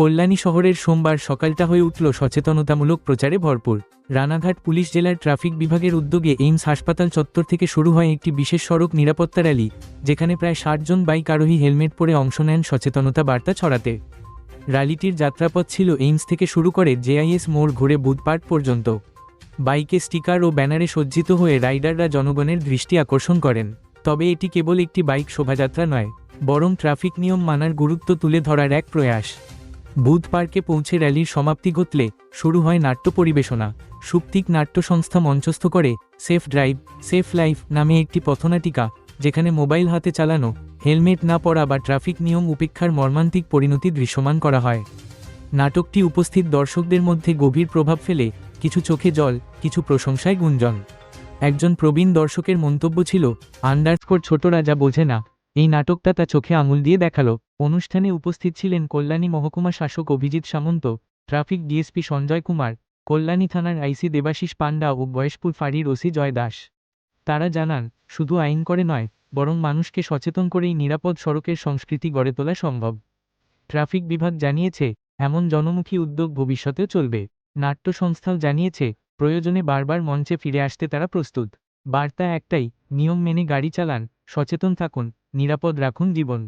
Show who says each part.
Speaker 1: কল্যাণী শহরের সোমবার সকালটা হয়ে উঠল সচেতনতামূলক প্রচারে ভরপুর। রানাঘাট পুলিশ জেলার ট্রাফিক বিভাগের উদ্যোগে এইমস হাসপাতাল চত্বর থেকে শুরু হয় একটি বিশেষ সড়ক নিরাপত্তা র্যালি, যেখানে প্রায় ষাট জন বাইক আরোহী হেলমেট পরে অংশ নেন সচেতনতা বার্তা ছড়াতে। র্যালিটির যাত্রাপথ ছিল এইমস থেকে শুরু করে জেআইএস মোড় ঘুরে বুধপাট পর্যন্ত। বাইকে স্টিকার ও ব্যানারে সজ্জিত হয়ে রাইডাররা জনগণের দৃষ্টি আকর্ষণ করেন। তবে এটি কেবল একটি বাইক শোভাযাত্রা নয়, বরং ট্রাফিক নিয়ম মানার গুরুত্ব তুলে ধরার এক প্রয়াস। বুধ পার্কে পৌঁছে র্যালির সমাপ্তি ঘটলে শুরু হয় নাট্য পরিবেশনা। সুপ্তিক নাট্য সংস্থা মঞ্চস্থ করে সেফ ড্রাইভ, সেফ লাইফ নামে একটি পথনাটিকা, যেখানে মোবাইল হাতে চালানো, হেলমেট না পরা বা ট্রাফিক নিয়ম উপেক্ষার মর্মান্তিক পরিণতি দৃশ্যমান করা হয়। নাটকটি উপস্থিত দর্শকদের মধ্যে গভীর প্রভাব ফেলে, কিছু চোখে জল, কিছু প্রশংসায় গুঞ্জন। একজন প্রবীণ দর্শকের মন্তব্য ছিল, আন্ডারস্কোর ছোট রাজা বোঝে না এই নাটকটা তা চোখে আঙুল দিয়ে দেখাল। অনুষ্ঠানে উপস্থিত ছিলেন কল্যাণী মহকুমা শাসক অভিজিৎ সামন্ত, ট্রাফিক ডিএসপি সঞ্জয় কুমার, কল্যাণী থানার আইসি দেবাশিস পাণ্ডা ও বয়সপুর ফাঁড়ির ওসি জয় দাস। তারা জানান, শুধু আইন করে নয়, বরং মানুষকে সচেতন করেই নিরাপদ সড়কের সংস্কৃতি গড়ে তোলা সম্ভব। ট্রাফিক বিভাগ জানিয়েছে, এমন জনমুখী উদ্যোগ ভবিষ্যতেও চলবে। নাট্য সংস্থাও জানিয়েছে, প্রয়োজনে বারবার মঞ্চে ফিরে আসতে তারা প্রস্তুত। বার্তা একটাই, নিয়ম মেনে গাড়ি চালান সচেতন থাকুন নিরাপদ রাখুন জীবন।